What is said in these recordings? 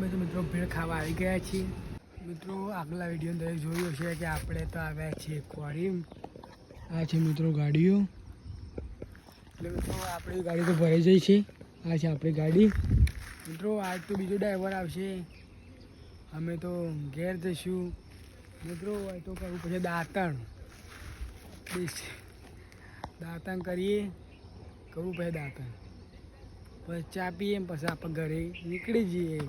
અમે તો મિત્રો ભેળ ખાવા આવી ગયા છીએ. મિત્રો, આગલા વીડિયો અંદર જોયું છે કે આપણે તો આવ્યા છીએ ક્વોરીમ આ છે મિત્રો ગાડીઓ. એટલે મિત્રો, આપણી ગાડી તો ભરાઈ જાય છે. આ છે આપણી ગાડી. મિત્રો, આજ તો બીજો ડ્રાઈવર આવશે. અમે તો ઘેર જઈશું. મિત્રો હોય તો કરવું પછી દાંતણ. દાંતણ કરીએ. કરવું પછી દાંતણ. પછી ચા પીએ પછી આપણે ઘરે નીકળી જઈએ.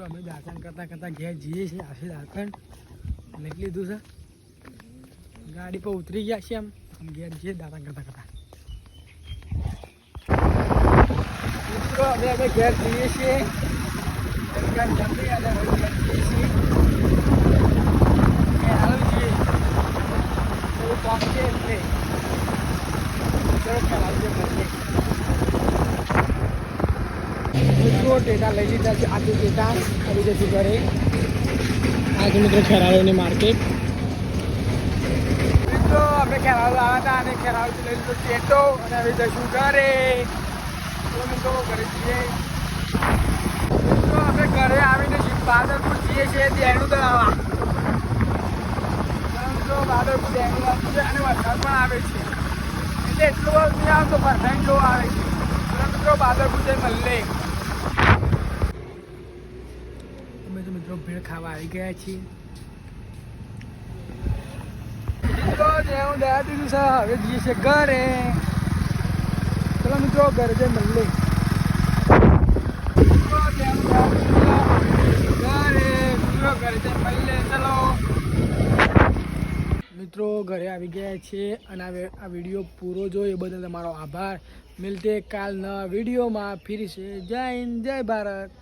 મિત્રો, અમે દાતણ કરતાં કરતાં ઘેર જઈએ છીએ આશે દાતણ લખી લીધું છે. ગાડી પર ઉતરી ગયા છે એમ ઘેર જઈએ દાંતણ કરતાં કરતાં. મિત્રો, અમે અમે ઘેર જઈએ છીએ. જમી અને ઘેર જઈએ છીએ. આવી છીએ થોડું મિત્રો ટેટા લઈ લીધા છે આજે ટેટા. આવી જશું ઘરે આજે મિત્રો ખેરાળુની માર્કેટ મિત્રો, આપણે ખેરાળુ આવ્યા હતા અને ખેરાળુથી લઈ લીધો ટેટો. અને હવે જશું ઘરે મિત્રો, ઘરે જઈએ. મિત્રો, આપણે ઘરે આવીને બાદરપુર જઈએ છીએ દેણું દળાવવા મિત્રો બાદરપુર દેણું આવતું છે અને વરસાદ પણ આવે છે. એટલે એટલો બધો આવતો પરફેક્ટ આવે છે. મિત્રો બાદરપુર જઈ મળીએ અમે તો મિત્રો ભેળ ખાવા આવી ગયા છીએ. છે હવે જઈએ છીએ ઘરે. ચલો મિત્રો ઘરે જઈ મળીએ. મિત્રો છે, ઘરે આવી ગયા છે અને આ આ વીડિયો પૂરો જોયો. એ બદલ તમારો આભાર. મિલતે કાલના વિડીયોમાં ફિર છે જય હિન્દ જય ભારત.